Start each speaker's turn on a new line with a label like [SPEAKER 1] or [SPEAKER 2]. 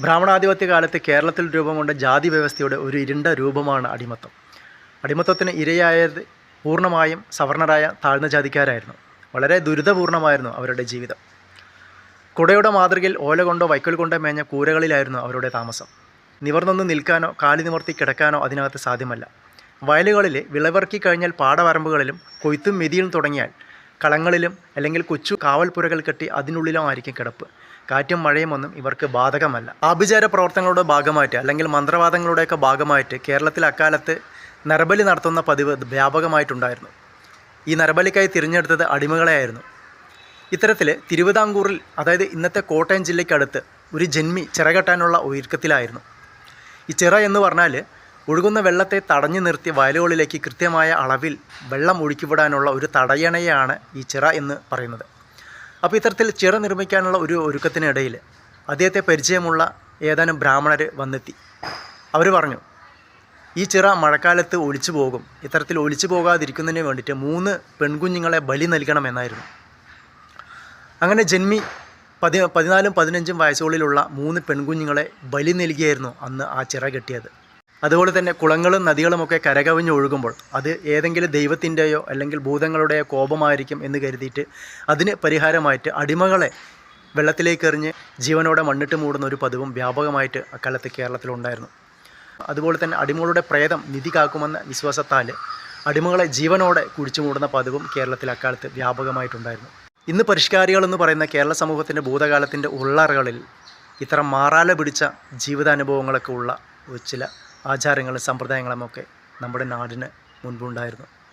[SPEAKER 1] ബ്രാഹ്മണാധിപത്യ കാലത്ത് കേരളത്തിൽ രൂപം കൊണ്ട ജാതി വ്യവസ്ഥയുടെ ഒരു ഇരുണ്ട രൂപമാണ് അടിമത്തം. അടിമത്തത്തിന് ഇരയായത് പൂർണമായും സവർണരായ താഴ്ന്ന ജാതിക്കാരായിരുന്നു. വളരെ ദുരിതപൂർണമായിരുന്നു അവരുടെ ജീവിതം. കുടയുടെ മാതൃകയിൽ ഓല കൊണ്ടോ വൈക്കോൽ കൊണ്ടോ മേഞ്ഞ കൂരകളിലായിരുന്നു അവരുടെ താമസം. നിവർന്നൊന്ന് നിൽക്കാനോ കാലി നിവർത്തി കിടക്കാനോ അതിനകത്ത് സാധ്യമല്ല. വയലുകളിൽ വിളവിറക്കി കഴിഞ്ഞാൽ പാടവരമ്പുകളിലും കൊയ്ത്തും മെതിയും തുടങ്ങിയാൽ കളങ്ങളിലും അല്ലെങ്കിൽ കൊച്ചു കാവൽപ്പുരകൾ കെട്ടി അതിനുള്ളിലോ ആയിരിക്കും കിടപ്പ്. കാറ്റും മഴയും ഒന്നും ഇവർക്ക് ബാധകമല്ല. ആഭിചാര പ്രവർത്തനങ്ങളുടെ ഭാഗമായിട്ട് അല്ലെങ്കിൽ മന്ത്രവാദങ്ങളുടെയൊക്കെ ഭാഗമായിട്ട് കേരളത്തിൽ അക്കാലത്ത് നരബലി നടത്തുന്ന പതിവ് വ്യാപകമായിട്ടുണ്ടായിരുന്നു. ഈ നരബലിക്കായി തിരഞ്ഞെടുത്തത് അടിമകളെയായിരുന്നു. ഇത്തരത്തിൽ തിരുവിതാംകൂറിൽ അതായത് ഇന്നത്തെ കോട്ടയം ജില്ലയ്ക്കടുത്ത് ഒരു ജന്മി ചിറകെട്ടാനുള്ള ഒരുക്കത്തിലായിരുന്നു. ഈ ചിറ എന്ന് പറഞ്ഞാൽ ഒഴുകുന്ന വെള്ളത്തെ തടഞ്ഞു നിർത്തി വയലുകളിലേക്ക് കൃത്യമായ അളവിൽ വെള്ളം ഒഴുക്കിവിടാനുള്ള ഒരു തടയണയാണ് ഈ ചിറ എന്ന് പറയുന്നത്. അപ്പോൾ ഇത്തരത്തിൽ ചിറ നിർമ്മിക്കാനുള്ള ഒരു ഒരുക്കത്തിനിടയിൽ അദ്ദേഹത്തെ പരിചയമുള്ള ഏതാനും ബ്രാഹ്മണർ വന്നെത്തി. അവർ പറഞ്ഞു ഈ ചിറ മഴക്കാലത്ത് ഒലിച്ചു പോകും. ഇത്തരത്തിൽ ഒലിച്ചു പോകാതിരിക്കുന്നതിന് വേണ്ടിയിട്ട് മൂന്ന് പെൺകുഞ്ഞുങ്ങളെ ബലി നൽകണമെന്നായിരുന്നു അങ്ങനെ ജന്മി പതി പതിനാലും പതിനഞ്ചും വയസ്സുകളിലുള്ള മൂന്ന് പെൺകുഞ്ഞുങ്ങളെ ബലി നൽകിയായിരുന്നു അന്ന് ആ ചിറ കെട്ടിയത്. അതുപോലെ തന്നെ കുളങ്ങളും നദികളുമൊക്കെ കരകവിഞ്ഞ് ഒഴുകുമ്പോൾ അത് ഏതെങ്കിലും ദൈവത്തിന്റെയോ അല്ലെങ്കിൽ ഭൂതങ്ങളുടെയോ കോപമായിരിക്കും എന്ന് കരുതിയിട്ട് അതിന് പരിഹാരമായിട്ട് അടിമകളെ വെള്ളത്തിലേക്ക് എറിഞ്ഞ് ജീവനോടെ മണ്ണിട്ട് മൂടുന്ന ഒരു പതിവും വ്യാപകമായിട്ട് അക്കാലത്ത് കേരളത്തിലുണ്ടായിരുന്നു അതുപോലെ തന്നെ അടിമകളുടെ പ്രേതം നിധി കാക്കുമെന്ന വിശ്വാസത്താൽ അടിമകളെ ജീവനോടെ കുഴിച്ചു മൂടുന്ന പതിവും കേരളത്തിൽ അക്കാലത്ത് വ്യാപകമായിട്ടുണ്ടായിരുന്നു. ഇന്ന് പരിഷ്കാരികളെന്ന് പറയുന്ന കേരള സമൂഹത്തിന്റെ ഭൂതകാലത്തിന്റെ ഉള്ളറകളിൽ ഇത്തരം മാറാല പിടിച്ച ജീവിതാനുഭവങ്ങളൊക്കെ ഉള്ള ചില ആചാരങ്ങളും സമ്പ്രദായങ്ങളുമൊക്കെ നമ്മുടെ നാടിന് മുൻപുണ്ടായിരുന്നു.